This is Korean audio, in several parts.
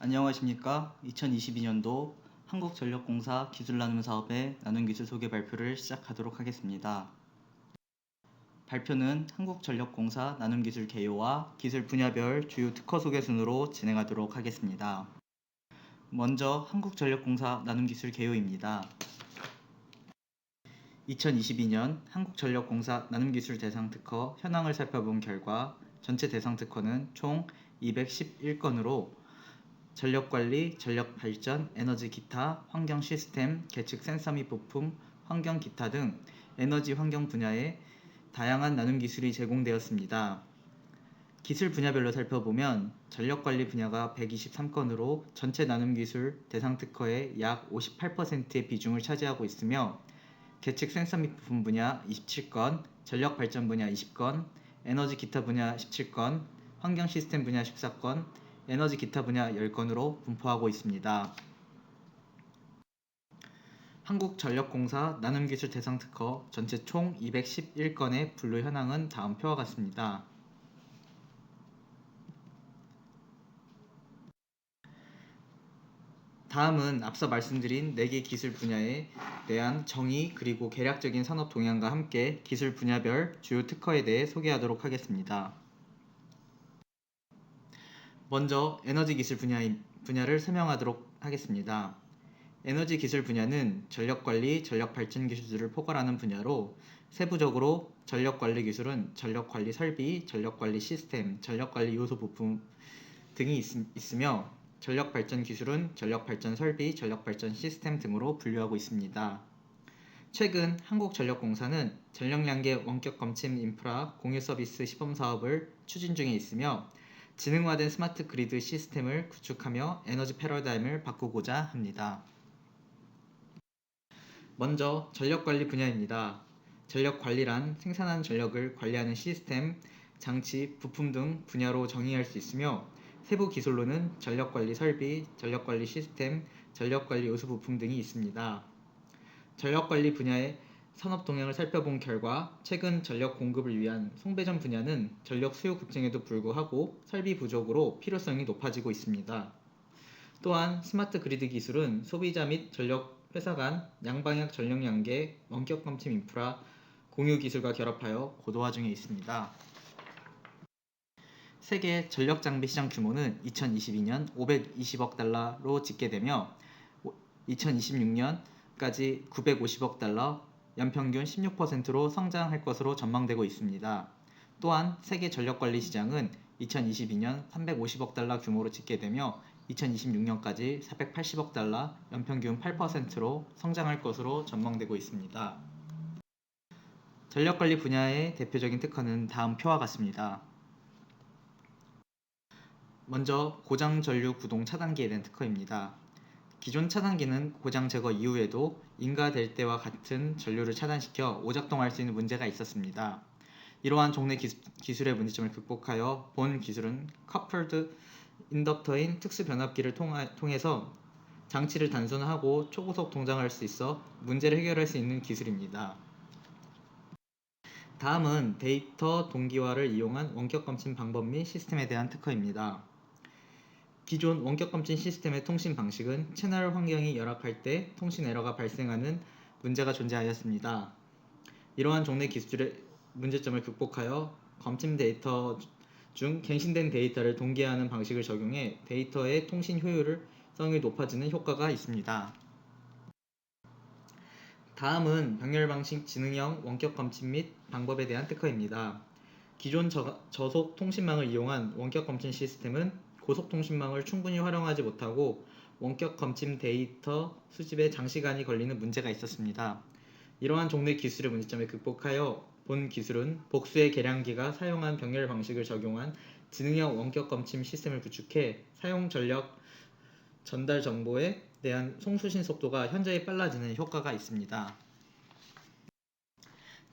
안녕하십니까. 2022년도 한국전력공사 기술 나눔 사업의 나눔 기술 소개 발표를 시작하도록 하겠습니다. 발표는 한국전력공사 나눔 기술 개요와 기술 분야별 주요 특허 소개 순으로 진행하도록 하겠습니다. 먼저 한국전력공사 나눔 기술 개요입니다. 2022년 한국전력공사 나눔기술 대상 특허 현황을 살펴본 결과 전체 대상 특허는 총 211건으로 전력관리, 전력발전, 에너지 기타, 환경 시스템, 계측 센서 및 부품, 환경 기타 등 에너지 환경 분야에 다양한 나눔 기술이 제공되었습니다. 기술 분야별로 살펴보면 전력관리 분야가 123건으로 전체 나눔 기술 대상 특허의 약 58%의 비중을 차지하고 있으며 계측 센서 및 부품 분야 27건, 전력 발전 분야 20건, 에너지 기타 분야 17건, 환경 시스템 분야 14건, 에너지 기타 분야 10건으로 분포하고 있습니다. 한국전력공사 나눔기술 대상 특허 전체 총 211건의 분류 현황은 다음 표와 같습니다. 다음은 앞서 말씀드린 4개 기술 분야에 대한 정의 그리고 개략적인 산업 동향과 함께 기술 분야별 주요 특허에 대해 소개하도록 하겠습니다. 먼저 에너지 기술 분야, 분야를 설명하도록 하겠습니다. 에너지 기술 분야는 전력 관리, 전력 발전 기술을 포괄하는 분야로 세부적으로 전력 관리 기술은 전력 관리 설비, 전력 관리 시스템, 전력 관리 요소 부품 등이 있, 있으며 전력 발전 기술은 전력 발전 설비, 전력 발전 시스템 등으로 분류하고 있습니다. 최근 한국전력공사는 전력량계 원격 검침 인프라 공유 서비스 시범 사업을 추진 중에 있으며 지능화된 스마트 그리드 시스템을 구축하며 에너지 패러다임을 바꾸고자 합니다. 먼저 전력 관리 분야입니다. 전력 관리란 생산한 전력을 관리하는 시스템, 장치, 부품 등 분야로 정의할 수 있으며 세부 기술로는 전력 관리 설비, 전력 관리 시스템, 전력 관리 요소 부품 등이 있습니다. 전력 관리 분야의 산업 동향을 살펴본 결과 최근 전력 공급을 위한 송배전 분야는 전력 수요 급증에도 불구하고 설비 부족으로 필요성이 높아지고 있습니다. 또한 스마트 그리드 기술은 소비자 및 전력 회사 간 양방향 전력 양계, 원격 검침 인프라, 공유 기술과 결합하여 고도화 중에 있습니다. 세계 전력 장비 시장 규모는 2022년 520억 달러로 집계되며 2026년까지 950억 달러, 연평균 16%로 성장할 것으로 전망되고 있습니다. 또한 세계 전력 관리 시장은 2022년 350억 달러 규모로 집계되며 2026년까지 480억 달러, 연평균 8%로 성장할 것으로 전망되고 있습니다. 전력 관리 분야의 대표적인 특허는 다음 표와 같습니다. 먼저 고장 전류 구동 차단기에 대한 특허입니다. 기존 차단기는 고장 제거 이후에도 인가될 때와 같은 전류를 차단시켜 오작동할 수 있는 문제가 있었습니다. 이러한 종래 기술, 의 문제점을 극복하여 본 기술은 커플드 인덕터인 특수 변압기를 통해서 장치를 단순화하고 초고속 동작할 수 있어 문제를 해결할 수 있는 기술입니다. 다음은 데이터 동기화를 이용한 원격 검침 방법 및 시스템에 대한 특허입니다. 기존 원격 검침 시스템의 통신 방식은 채널 환경이 열악할 때 통신 에러가 발생하는 문제가 존재하였습니다. 이러한 종래 기술의 문제점을 극복하여 검침 데이터 중 갱신된 데이터를 동기화하는 방식을 적용해 데이터의 통신 효율성이 높아지는 효과가 있습니다. 다음은 병렬 방식 지능형 원격 검침 및 방법에 대한 특허입니다. 기존 저, 저속 통신망을 이용한 원격 검침 시스템은 고속통신망을 충분히 활용하지 못하고 원격 검침 데이터 수집에 장시간이 걸리는 문제가 있었습니다. 이러한 종래 기술의 문제점을 극복하여 본 기술은 복수의 계량기가 사용한 병렬 방식을 적용한 지능형 원격 검침 시스템을 구축해 사용 전력 전달 정보에 대한 송수신 속도가 현저히 빨라지는 효과가 있습니다.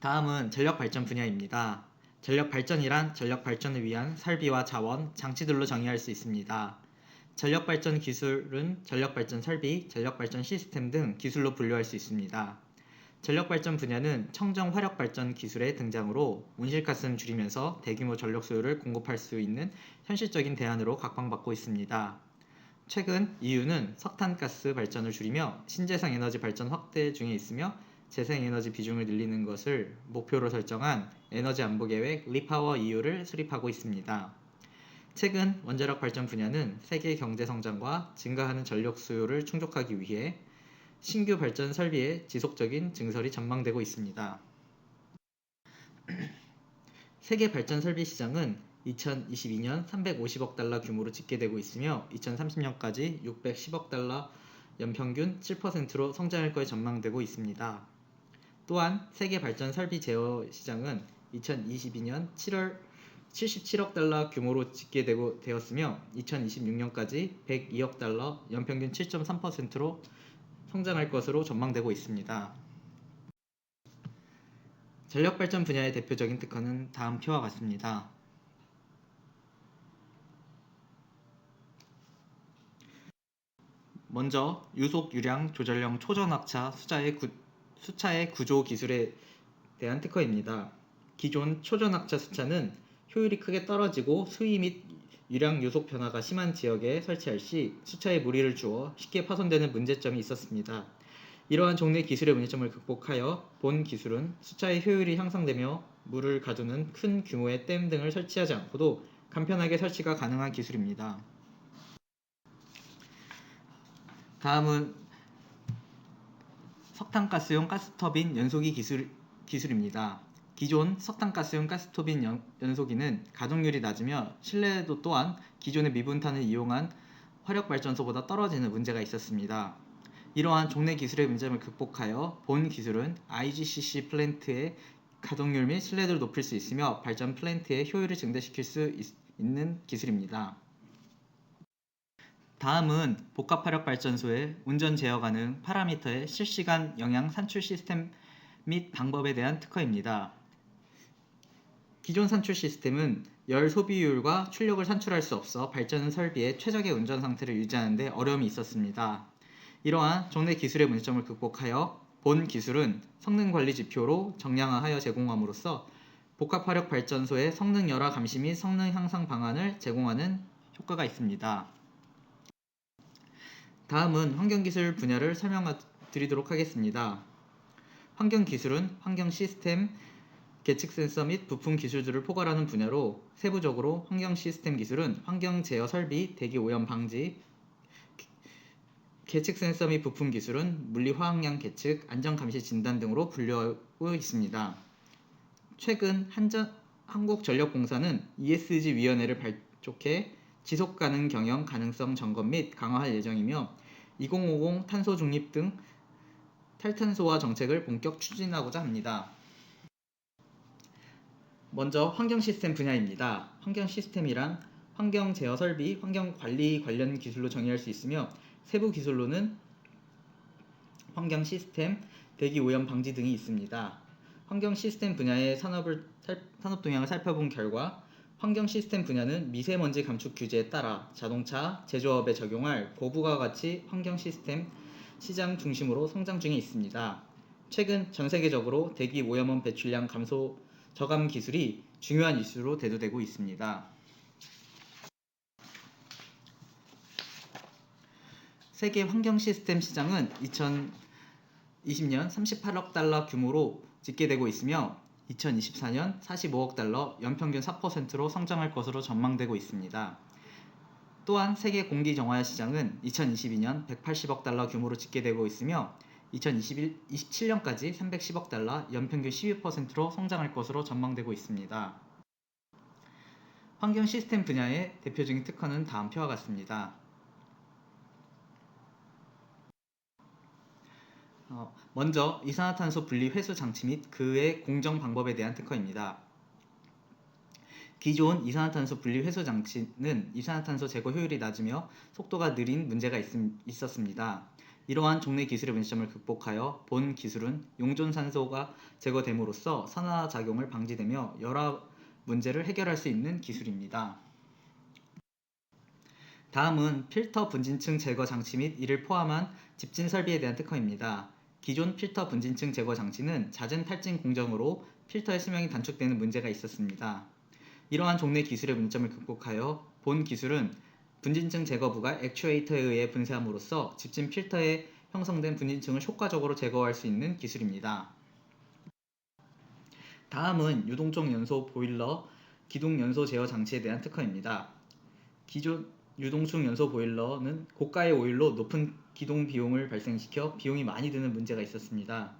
다음은 전력 발전 분야입니다. 전력 발전이란 전력 발전을 위한 설비와 자원, 장치들로 정의할 수 있습니다. 전력 발전 기술은 전력 발전 설비, 전력 발전 시스템 등 기술로 분류할 수 있습니다. 전력 발전 분야는 청정 화력 발전 기술의 등장으로 온실가스를 줄이면서 대규모 전력 소요를 공급할 수 있는 현실적인 대안으로 각광받고 있습니다. 최근 EU는 석탄가스 발전을 줄이며 신재생 에너지 발전 확대 중에 있으며 재생에너지 비중을 늘리는 것을 목표로 설정한 에너지 안보 계획 리파워 EU를 수립하고 있습니다. 최근 원자력 발전 분야는 세계 경제 성장과 증가하는 전력 수요를 충족하기 위해 신규 발전 설비의 지속적인 증설이 전망되고 있습니다. 세계 발전 설비 시장은 2022년 350억 달러 규모로 집계되고 있으며 2030년까지 610억 달러 연평균 7%로 성장할 것이 전망되고 있습니다. 또한 세계 발전 설비 제어 시장은 2022년 7월 77억 달러 규모로 집계되고 되었으며 2026년까지 102억 달러 연평균 7.3%로 성장할 것으로 전망되고 있습니다. 전력 발전 분야의 대표적인 특허는 다음 표와 같습니다. 먼저 유속 유량 조절형 초전압차 수자의 구, 수차의 구조 기술에 대한 특허입니다. 기존 초전압차 수차는 효율이 크게 떨어지고 수위 및 유량 요속 변화가 심한 지역에 설치할 시 수차에 무리를 주어 쉽게 파손되는 문제점이 있었습니다. 이러한 종래 기술의 문제점을 극복하여 본 기술은 수차의 효율이 향상되며 물을 가두는 큰 규모의 댐 등을 설치하지 않고도 간편하게 설치가 가능한 기술입니다. 다음은 석탄가스용 가스터빈 연소기 기술, 기술입니다. 기존 석탄가스용 가스터빈 연, 연소기는 가동률이 낮으며 신뢰도 또한 기존의 미분탄을 이용한 화력발전소보다 떨어지는 문제가 있었습니다. 이러한 종래 기술의 문제점을 극복하여 본 기술은 IGCC 플랜트의 가동률 및 신뢰도를 높일 수 있으며 발전 플랜트의 효율을 증대시킬 수 있, 있는 기술입니다. 다음은 복합화력 발전소의 운전 제어 가능 파라미터의 실시간 영향 산출 시스템 및 방법에 대한 특허입니다. 기존 산출 시스템은 열 소비율과 출력을 산출할 수 없어 발전 설비의 최적의 운전 상태를 유지하는 데 어려움이 있었습니다. 이러한 종래 기술의 문제점을 극복하여 본 기술은 성능 관리 지표로 정량화하여 제공함으로써 복합화력 발전소의 성능 열화 감시 및 성능 향상 방안을 제공하는 효과가 있습니다. 다음은 환경기술 분야를 설명드리도록 하겠습니다. 환경기술은 환경 시스템, 계측 센서 및 부품 기술들을 포괄하는 분야로 세부적으로 환경 시스템 기술은 환경 제어 설비, 대기 오염 방지, 계측 센서 및 부품 기술은 물리 화학량 계측, 안전 감시 진단 등으로 분류하고 있습니다. 최근 한전, 한국전력공사는 ESG 위원회를 발족해 지속 가능 경영 가능성 점검 및 강화할 예정이며 2050 탄소 중립 등 탈탄소화 정책을 본격 추진하고자 합니다. 먼저 환경 시스템 분야입니다. 환경 시스템이란 환경 제어 설비, 환경 관리 관련 기술로 정의할 수 있으며 세부 기술로는 환경 시스템, 대기 오염 방지 등이 있습니다. 환경 시스템 분야의 산업을 산업 동향을 살펴본 결과 환경 시스템 분야는 미세먼지 감축 규제에 따라 자동차 제조업에 적용할 고부가 가치 환경 시스템 시장 중심으로 성장 중에 있습니다. 최근 전 세계적으로 대기 오염원 배출량 감소 저감 기술이 중요한 이슈로 대두되고 있습니다. 세계 환경 시스템 시장은 2020년 38억 달러 규모로 집계되고 있으며 2024년 45억 달러 연평균 4%로 성장할 것으로 전망되고 있습니다. 또한 세계 공기 정화의 시장은 2022년 180억 달러 규모로 집계되고 있으며 2027년까지 310억 달러 연평균 12%로 성장할 것으로 전망되고 있습니다. 환경 시스템 분야의 대표적인 특허는 다음 표와 같습니다. 어, 먼저 이산화탄소 분리 회수 장치 및 그의 공정 방법에 대한 특허입니다. 기존 이산화탄소 분리 회수 장치는 이산화탄소 제거 효율이 낮으며 속도가 느린 문제가 있, 있었습니다. 이러한 종래 기술의 문제점을 극복하여 본 기술은 용존 산소가 제거됨으로써 산화 작용을 방지되며 열화 문제를 해결할 수 있는 기술입니다. 다음은 필터 분진층 제거 장치 및 이를 포함한 집진 설비에 대한 특허입니다. 기존 필터 분진층 제거 장치는 잦은 탈진 공정으로 필터의 수명이 단축되는 문제가 있었습니다. 이러한 종래 기술의 문제점을 극복하여 본 기술은 분진층 제거부가 액추에이터에 의해 분쇄함으로써 집진 필터에 형성된 분진층을 효과적으로 제거할 수 있는 기술입니다. 다음은 유동종 연소 보일러 기둥 연소 제어 장치에 대한 특허입니다. 기존 유동충 연소 보일러는 고가의 오일로 높은 기동 비용을 발생시켜 비용이 많이 드는 문제가 있었습니다.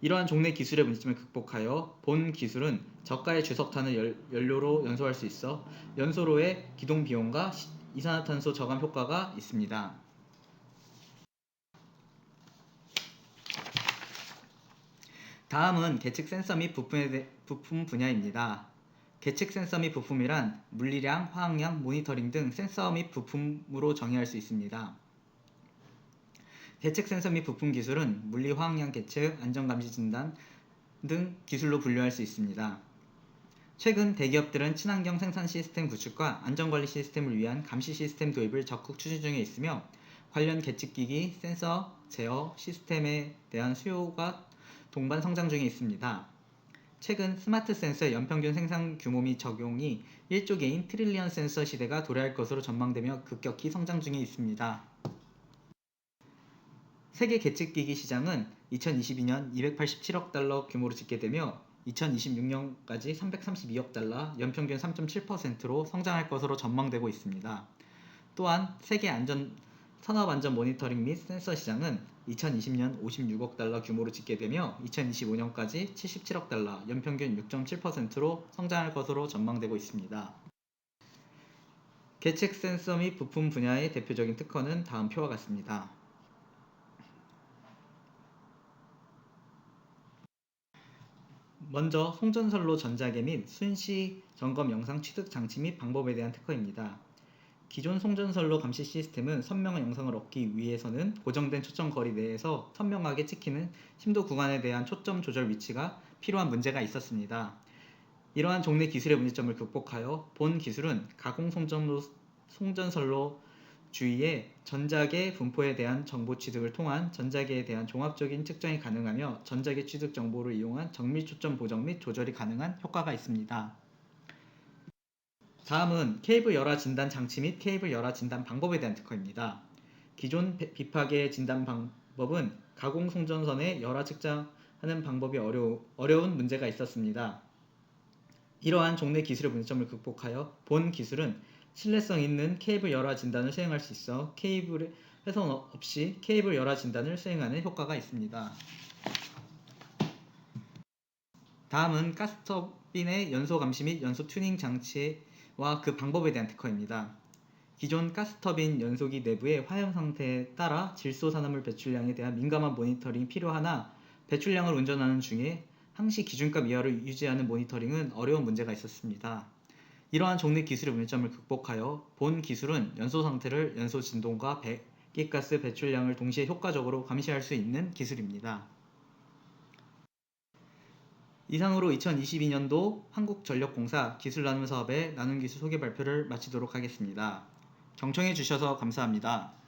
이러한 종래 기술의 문제점을 극복하여 본 기술은 저가의 주석탄을 열- 연료로 연소할 수 있어 연소로의 기동 비용과 시- 이산화탄소 저감 효과가 있습니다. 다음은 계측 센서 및 부품에 대- 부품 분야입니다. 계측 센서 및 부품이란 물리량, 화학량, 모니터링 등 센서 및 부품으로 정의할 수 있습니다. 계측 센서 및 부품 기술은 물리, 화학량 계측, 안전감시 진단 등 기술로 분류할 수 있습니다. 최근 대기업들은 친환경 생산 시스템 구축과 안전관리 시스템을 위한 감시 시스템 도입을 적극 추진 중에 있으며 관련 계측기기, 센서, 제어 시스템에 대한 수요가 동반 성장 중에 있습니다. 최근 스마트 센서의 연평균 생산 규모 및 적용이 1조 개인 트릴리언 센서 시대가 도래할 것으로 전망되며 급격히 성장 중에 있습니다. 세계 계측기기 시장은 2022년 287억 달러 규모로 집계되며 2026년까지 332억 달러, 연평균 3.7%로 성장할 것으로 전망되고 있습니다. 또한 세계 안전 산업 안전 모니터링 및 센서 시장은 2020년 56억 달러 규모로 집계되며 2025년까지 77억 달러, 연평균 6.7%로 성장할 것으로 전망되고 있습니다. 계측 센서 및 부품 분야의 대표적인 특허는 다음 표와 같습니다. 먼저 송전선로 전자계 및 순시 점검 영상 취득 장치 및 방법에 대한 특허입니다. 기존 송전선로 감시 시스템은 선명한 영상을 얻기 위해서는 고정된 초점 거리 내에서 선명하게 찍히는 심도 구간에 대한 초점 조절 위치가 필요한 문제가 있었습니다. 이러한 종래 기술의 문제점을 극복하여 본 기술은 가공 송전로, 송전선로 주위에 전자계 분포에 대한 정보 취득을 통한 전자계에 대한 종합적인 측정이 가능하며 전자계 취득 정보를 이용한 정밀 초점 보정 및 조절이 가능한 효과가 있습니다. 다음은 케이블 열화 진단 장치 및 케이블 열화 진단 방법에 대한 특허입니다. 기존 비- 비파계 진단 방법은 가공 송전선의 열화 측정하는 방법이 어려, 어려운 문제가 있었습니다. 이러한 종래 기술의 문제점을 극복하여 본 기술은 신뢰성 있는 케이블 열화 진단을 수행할 수 있어 케이블의 훼손 없이 케이블 열화 진단을 수행하는 효과가 있습니다. 다음은 가스터빈의 연소 감시 및 연소 튜닝 장치와 그 방법에 대한 특허입니다. 기존 가스터빈 연소기 내부의 화형 상태에 따라 질소 산화물 배출량에 대한 민감한 모니터링이 필요하나 배출량을 운전하는 중에 항시 기준값 이하를 유지하는 모니터링은 어려운 문제가 있었습니다. 이러한 종래 기술의 문제점을 극복하여 본 기술은 연소 상태를 연소 진동과 배기가스 배출량을 동시에 효과적으로 감시할 수 있는 기술입니다. 이상으로 2022년도 한국전력공사 기술 나눔 사업의 나눔 기술 소개 발표를 마치도록 하겠습니다. 경청해 주셔서 감사합니다.